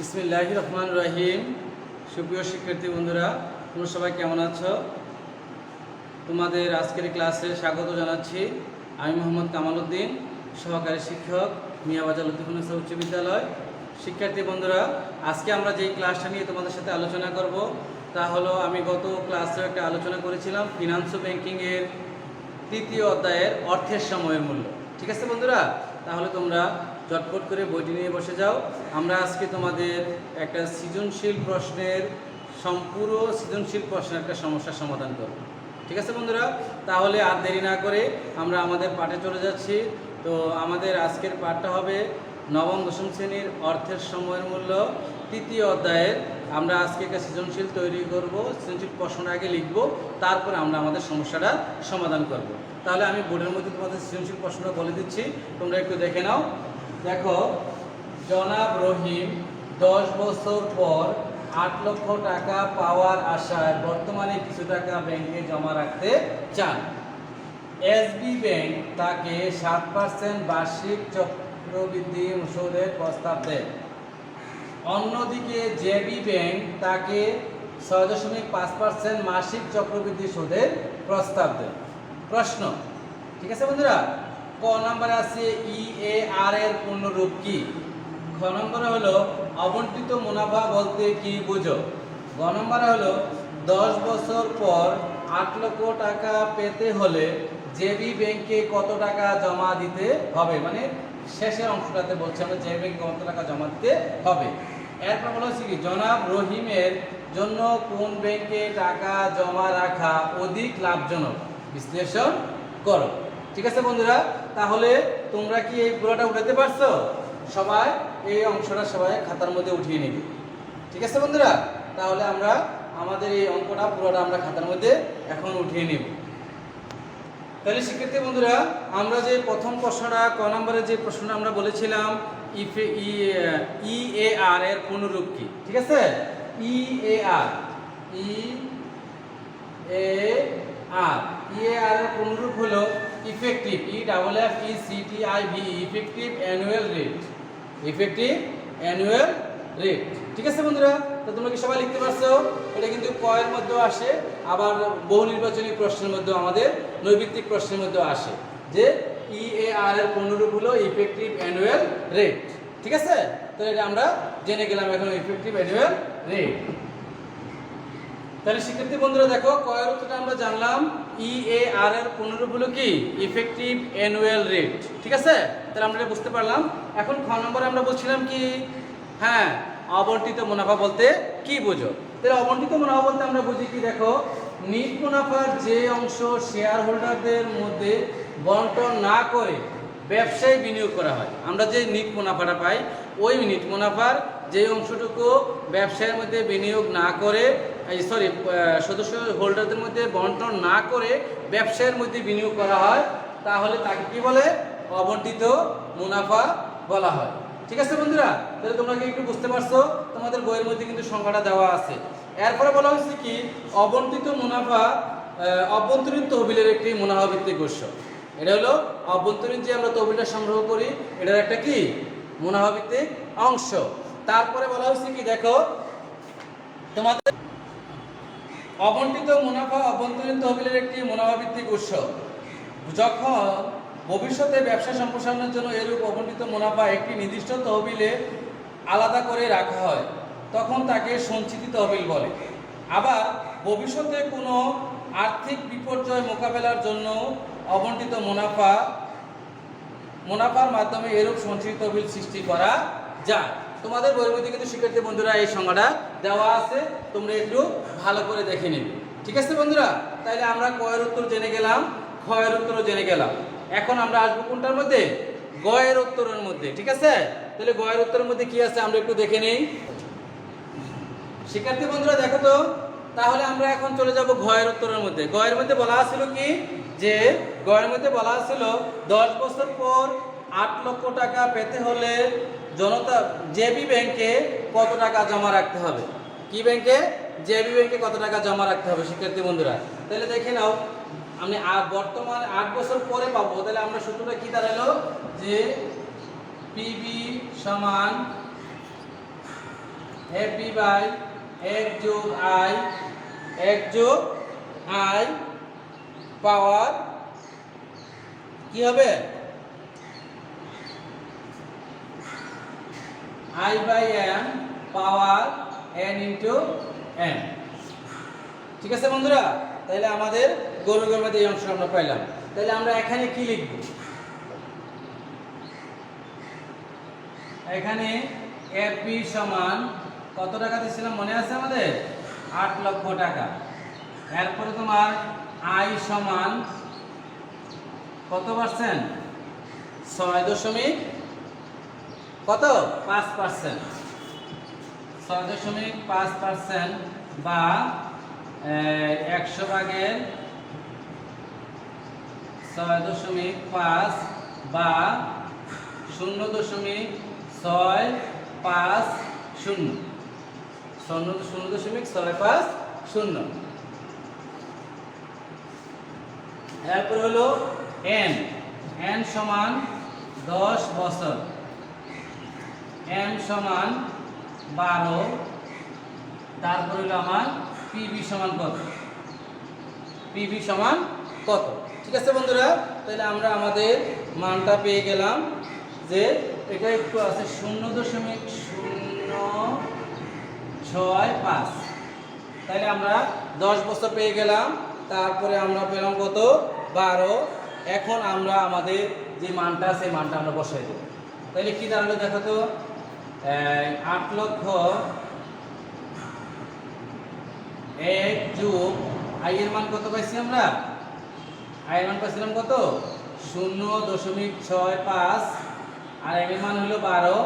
বিসমিল্লাহ রহমান রহিম। সুপ্রিয় শিক্ষার্থী বন্ধুরা, তোমরা সবাই কেমন আছো? তোমাদের আজকের ক্লাসে স্বাগত জানাচ্ছি। আমি মোহাম্মদ কামাল উদ্দিন সহকারী শিক্ষক মিয়াবাজার লতিফুন্নেসা উচ্চ বিদ্যালয়। শিক্ষার্থী বন্ধুরা, আজকে আমরা যেই ক্লাসটা নিয়ে তোমাদের সাথে আলোচনা করব, তা হলো আমি গত ক্লাসে একটা আলোচনা করেছিলাম ফিনান্স ব্যাংকিংয়ের তৃতীয় অধ্যায়ের অর্থের সময়ের মূল্য। ঠিক আছে বন্ধুরা? তাহলে তোমরা চটপট করে বইটি নিয়ে বসে যাও। আমরা আজকে তোমাদের একটা সৃজনশীল প্রশ্নের সম্পূর্ণ সৃজনশীল প্রশ্নের একটা সমস্যার সমাধান করব। ঠিক আছে বন্ধুরা? তাহলে আর দেরি না করে আমরা আমাদের পাঠে চলে যাচ্ছি। তো আমাদের আজকের পাঠটা হবে নবম, দশম শ্রেণির অর্থের সময়ের মূল্য। তৃতীয় অধ্যায়ের আমরা আজকে একটা সৃজনশীল তৈরি করব, সৃজনশীল প্রশ্ন আগে লিখব, তারপরে আমরা আমাদের সমস্যাটা সমাধান করব। তাহলে আমি বোর্ডের মধ্যে তোমাদের সৃজনশীল প্রশ্নটা বলে দিচ্ছি। তোমরা একটু দেখে নাও। দেখো, জনাব রহিম, দশ বছর পর আট লক্ষ টাকা পাওয়ার আশায় বর্তমানে কিছু টাকা ব্যাংকে জমা রাখতে চান। এসবি ব্যাংক তাকে সাত পার্সেন্ট বার্ষিক চক্রবৃদ্ধি সুদের প্রস্তাব দেয়। অন্যদিকে জেবি ব্যাংক তাকে ছয় দশমিক পাঁচ পার্সেন্ট মাসিক চক্রবৃদ্ধি সুদের প্রস্তাব দেয়। প্রশ্ন, ঠিক আছে বন্ধুরা? ক নম্বরে আছে ই, এ, আর এর পূর্ণরূপ কি? খ নম্বরে হলো, অবন্টিত মুনাফা বলতে কি বুঝো? গ নম্বরে হলো, দশ বছর পর আট লক্ষ টাকা পেতে হলে জেবি ব্যাংকে কত টাকা জমা দিতে হবে? মানে শেষের অংশটাতে বলছে আমরা যে ব্যাংকে কত টাকা জমা দিতে হবে। এরপর বলা হচ্ছে কি, জনাব রহিমের জন্য কোন ব্যাংকে টাকা জমা রাখা অধিক লাভজনক? বিশ্লেষণ করো। ঠিক আছে বন্ধুরা? তাহলে তোমরা কি এই পুরোটা উঠাতে পারছ? সবাই এই অংশটা সবাই খাতার মধ্যে উঠিয়ে নেবে। ঠিক আছে বন্ধুরা? তাহলে আমরা আমাদের এই অঙ্কটা, পুরোটা আমরা খাতার মধ্যে এখন উঠিয়ে নিব। তাহলে শিক্ষার্থী বন্ধুরা, আমরা যে প্রথম প্রশ্নটা, ক নম্বরে যে প্রশ্নটা আমরা বলেছিলাম ইফে ই এ আর এর পূর্ণরূপ কি? ঠিক আছে? ই এ আর ই এ আর ই এ আর এর পূর্ণরূপ হলো effective E double F E C T I V effective annual rate effective annual rate ঠিক আছে বন্ধুরা? তো তোমরা কি সবাই লিখতে পারছ? এটা কিন্তু কয়ের মধ্যেও আসে, আবার বহু নির্বাচনী প্রশ্নের মধ্যেও, আমাদের নৈবিত্তিক প্রশ্নের মধ্যেও আসে যে ই এ আর এর পূর্ণরূপ হলো ইফেক্টিভ অ্যানুয়াল রেট ঠিক আছে? তো এটা আমরা জেনে গেলাম এখন ইফেক্টিভ অ্যানুয়াল রেট তাহলে শিক্ষার্থী বন্ধুরা দেখো, কয়ের উত্তরটা আমরা জানলাম। ই এ আর এর পূর্ণরূপ হলো কি? ইফেক্টিভ অ্যানুয়াল রেট ঠিক আছে? তাহলে আমরা এটা বুঝতে পারলাম। এখন খ নম্বরে আমরা বলছিলাম কি? হ্যাঁ অবন্টিত মুনাফা বলতে কি বুঝো? তাহলে অবন্টিত মুনাফা বলতে আমরা বুঝি কি, দেখো, নিট মুনাফার যে অংশ শেয়ার হোল্ডারদের মধ্যে বন্টন না করে ব্যবসায় বিনিয়োগ করা হয়, আমরা যে নিট মুনাফাটা পাই, ওই নিট মুনাফার যে অংশটুকু ব্যবসায়ের মধ্যে বিনিয়োগ না করে সরি সদস্য হোল্ডারদের মধ্যে বন্টন না করে ব্যবসায়ের মধ্যে বিনিয়োগ করা হয়, তাহলে তাকে কি বলে? অবন্টিত মুনাফা বলা হয়। ঠিক আছে বন্ধুরা? তাহলে তোমরা কি একটু বুঝতে পারছ? তোমাদের বইয়ের মধ্যে কিন্তু সংখ্যাটা দেওয়া আছে। এরপরে বলা হয়েছে কি? অবন্টিত মুনাফা অভ্যন্তরীণ তহবিলের একটি মুনাফা ভিত্তিক উৎস। এটা হলো অভ্যন্তরীণ যে আমরা তহবিলটা সংগ্রহ করি, এটার একটা কি? মুনাফা ভিত্তিক অংশ। তারপরে বলা হয়েছে কি? দেখো, তোমাদের অবন্টিত মুনাফা অভ্যন্তরীণ তহবিলের একটি মুনাফা ভিত্তিক উৎস। যখন ভবিষ্যতে ব্যবসা সম্প্রসারণের জন্য এরূপ অবন্টিত মুনাফা একটি নির্দিষ্ট তহবিলে আলাদা করে রাখা হয়, তখন তাকে সঞ্চিত তহবিল বলে। আবার ভবিষ্যতে কোনো আর্থিক বিপর্যয় মোকাবেলার জন্য অবন্টিত মুনাফা, মুনাফার মাধ্যমে এরূপ সঞ্চিত তহবিল সৃষ্টি করা যায়। তোমাদের বইয়ের কিন্তু শিক্ষার্থী বন্ধুরা এই সংজ্ঞাটা দেওয়া আছে, তোমরা একটু ভালো করে দেখে নিবে। ঠিক আছে বন্ধুরা? তাইলে আমরা কয়ের উত্তর জেনে গেলাম, ক্ষয়ের উত্তরও জেনে গেলাম। এখন আমরা আসব কোনটার মধ্যে? গয়ের উত্তরের মধ্যে, ঠিক আছে? তাহলে গয়ের উত্তরের মধ্যে কি আছে আমরা একটু দেখে নেই। শিক্ষার্থী বন্ধুরা, দেখো তো, তাহলে আমরা এখন চলে যাব ঘয়ের উত্তরের মধ্যে। গয়ের মধ্যে বলা ছিল কি? যে গয়ের মধ্যে বলা ছিল দশ বছর পর আট লক্ষ টাকা পেতে হলে জনতা জেবি ব্যাংকে কত টাকা জমা রাখতে হবে? কি ব্যাংকে? জেবি ব্যাংকে কত টাকা জমা রাখতে হবে, শিক্ষার্থী বন্ধুরা? তাহলে দেখে নাও, আমি বর্তমানে আট বছর পরে পাবো, তাহলে আমরা সূত্রটা কি দাঁড়াল? যে পিবি সমান এফ বি বাই এক যোগ আই এক যোগ আই পাওয়ার কি হবে? I by M power N into N ঠিক আছে বন্ধুরা? তাহলে আমাদের গরু গরমের এই অংশটা আমরা পাইলাম। তাহলে আমরা এখানে কি লিখব? এখানে এপি সমান কত টাকা দিয়েছিলাম মনে আছে আমাদের? আট লক্ষ টাকা। এরপরে তোমার আই সমান কত পার্সেন্ট ছয় দশমিক কত? পাঁচ পার্সেন্ট ছয় দশমিক পাঁচ পার্সেন্ট বা একশো ভাগের ছয় দশমিক পাঁচ বা, শূন্য দশমিক ছয় পাঁচ শূন্য। শূন্য শূন্য দশমিক ছয় পাঁচ শূন্য। এরপর হলো এন এন সমান দশ বছর। এম সমান বারো, তারপর হলো আমার পিবি সমান কত? পিবি সমান কত? ঠিক আছে বন্ধুরা, তাহলে আমরা আমাদের মানটা পেয়ে গেলাম যে এটা একটু আছে শূন্য দশমিক শূন্য ছয় পাঁচ। তাহলে আমরা দশ বছর পেয়ে গেলাম, তারপরে আমরা পেলাম কত? বারো। এখন আমরা আমাদের যে মানটা সেই মানটা আমরা বসাই দেবো। তাহলে কি দাঁড়াল দেখো তো? আট লক্ষ এক যোগ আই এর মান কত পাইছি আমরা? আই মান পাইছিলাম কত? শূন্য দশমিক ছয় পাঁচ। আর এম এর মান হলো বারো।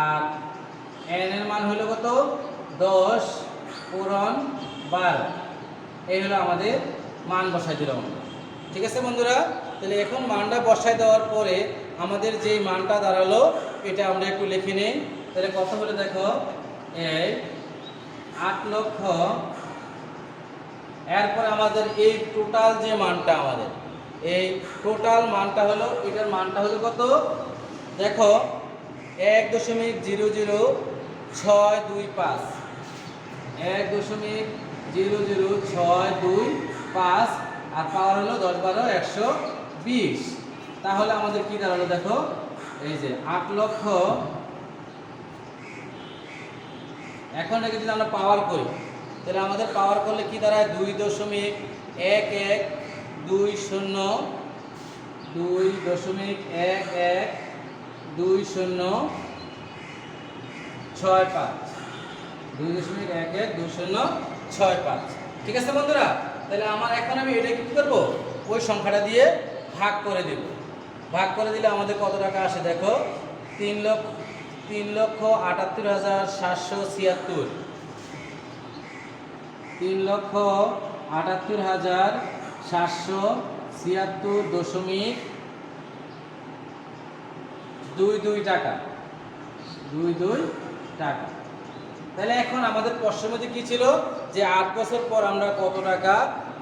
আর এন এর মান হলো কত? দশ পূরণ বারো। এই হলো আমাদের মান বসাই দিলাম ঠিক আছে বন্ধুরা? তাহলে এখন মানটা বসাই দেওয়ার পরে আমাদের যে মানটা দাঁড়াল, এটা আমরা একটু লিখে নিই। তাহলে কত বলে দেখো। এই আট লক্ষ। এরপর আমাদের এই টোটাল যে মানটা আমাদের, এই টোটাল মানটা হলো, এটার মানটা হলো কত? দেখো, এক দশমিক জিরো জিরো ছয় দুই পাঁচ। এক দশমিক জিরো জিরো ছয় দুই পাঁচ, আর পাওয়ার হলো দশ বারো একশো বিশ। তাহলে আমাদের কি দাঁড়াল দেখো? এই যে আট লক্ষ এখন একে যদি আমরা পাওয়ার করি, তাহলে আমাদের পাওয়ার করলে কি দাঁড়ায়? দুই দশমিক এক এক দুই শূন্য, দুই দশমিক এক এক দুই শূন্য ছয় পাঁচ। দুই দশমিক এক এক দুই শূন্য ছয় পাঁচ। ঠিক আছে বন্ধুরা? তাহলে আমার এখন আমি এটা কি করব? ওই সংখ্যাটা দিয়ে ভাগ করে দেব। ভাগ করে দিলে আমাদের কত টাকা আসে দেখো? তিন লক্ষ তিন লক্ষ আটাত্তর হাজার সাতশো ছিয়াত্তর। তিন লক্ষ আটাত্তর হাজার সাতশো ছিয়াত্তর দশমিক দুই দুই টাকা। দুই দুই টাকা। তাহলে এখন আমাদের প্রশ্নের মধ্যে কি ছিল? যে আট বছর পর আমরা কত টাকা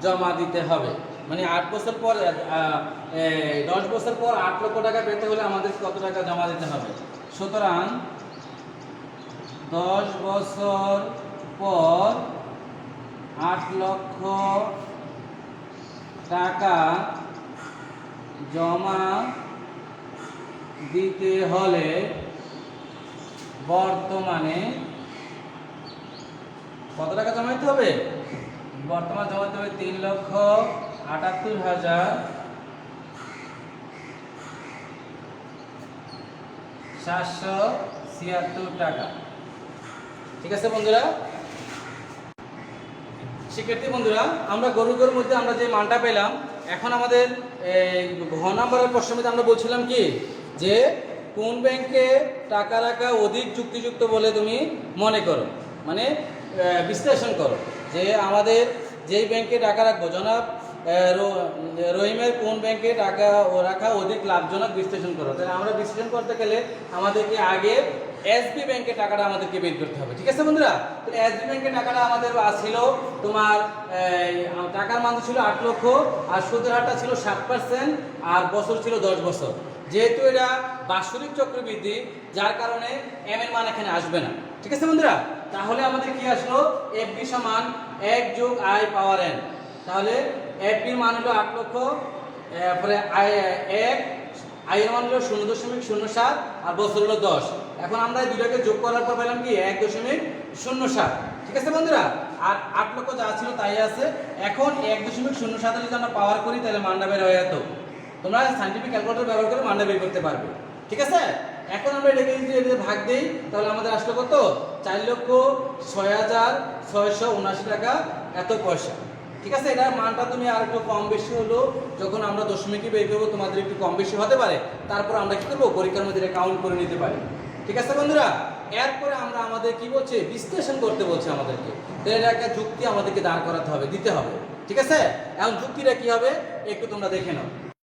জমা দিতে হবে? মানে আট বছর পর দশ বছর পর আট লক্ষ টাকা পেতে হলে আমাদের কত টাকা জমা দিতে হবে? সুতরাং দশ বছর পর আট লক্ষ টাকা জমা দিতে হলে বর্তমানে কত টাকা জমাইতে হবে? বর্তমান জমাতে হবে তিন লক্ষ আটাত্তর হাজার সাতশো ছিয়াত্তর টাকা। ঠিক আছে বন্ধুরা? শিক্ষার্থী বন্ধুরা, আমরা গরু গরুর মধ্যে আমরা যে মানটা পেলাম, এখন আমাদের ঘ নাম্বারের প্রশ্নের মধ্যে আমরা বলছিলাম কি? যে কোন ব্যাংকে টাকা রাখা অধিক যুক্তিযুক্ত বলে তুমি মনে করো? মানে বিশ্লেষণ করো যে আমাদের যেই ব্যাংকে টাকা রাখব, জনাব রহিমের কোন ব্যাংকে টাকা রাখা অধিক লাভজনক বিশ্লেষণ করো? তাহলে আমরা বিশ্লেষণ করতে গেলে আমাদেরকে আগে এসবি ব্যাংকে টাকাটা আমাদেরকে বের করতে হবে, ঠিক আছে বন্ধুরা? তাহলে এসবি ব্যাংকে টাকাটা আমাদের ছিল তোমার টাকার মান ছিল আট লক্ষ, আর সুদের হারটা ছিল সাত পার্সেন্ট আর বছর ছিল দশ বছর। যেহেতু এটা বাৎসরিক চক্রবৃদ্ধি, যার কারণে এম এর মান এখানে আসবে না, ঠিক আছে বন্ধুরা? তাহলে আমাদের কি আসলো? এফ বি সমান এক যোগ আই পাওয়ার এন তাহলে এফ বির মান হলো আট লক্ষ তারপরে এক আই এর মান হলো শূন্য দশমিক শূন্য সাত, আর বছর হলো দশ। এখন আমরা দুটাকে যোগ করার পর পেলাম কি? এক দশমিক শূন্য সাত। ঠিক আছে বন্ধুরা? আর আট লক্ষ যা ছিল তাই আছে। এখন এক দশমিক শূন্য সাতের যদি আমরা পাওয়ার করি, তাহলে মানটা বের হয়ে যেত। তোমরা সাইন্টিফিক ক্যালকুলেটর ব্যবহার করে মানটা বের করতে পারবে। ঠিক আছে? এখন আমরা এটাকে যদি এটাতে ভাগ দিই, তাহলে আমাদের আসলো কত? চার লক্ষ ছয় হাজার ছয়শো উনাশি টাকা এত পয়সা। ঠিক আছে, এটার মানটা তুমি আর একটু কম বেশি হলো যখন আমরা দশমিকে বের করব, তোমাদের একটু কম বেশি হতে পারে। তারপর আমরা কি করব? পরীক্ষার মধ্যে কাউন্ট করে নিতে পারি। ঠিক আছে বন্ধুরা? এরপরে আমরা আমাদের কি বলছে? বিশ্লেষণ করতে বলছে আমাদেরকে। এটা একটা যুক্তি আমাদেরকে দাঁড় করাতে হবে, দিতে হবে। ঠিক আছে? এখন যুক্তিটা কি হবে? একটু তোমরা দেখে নাও।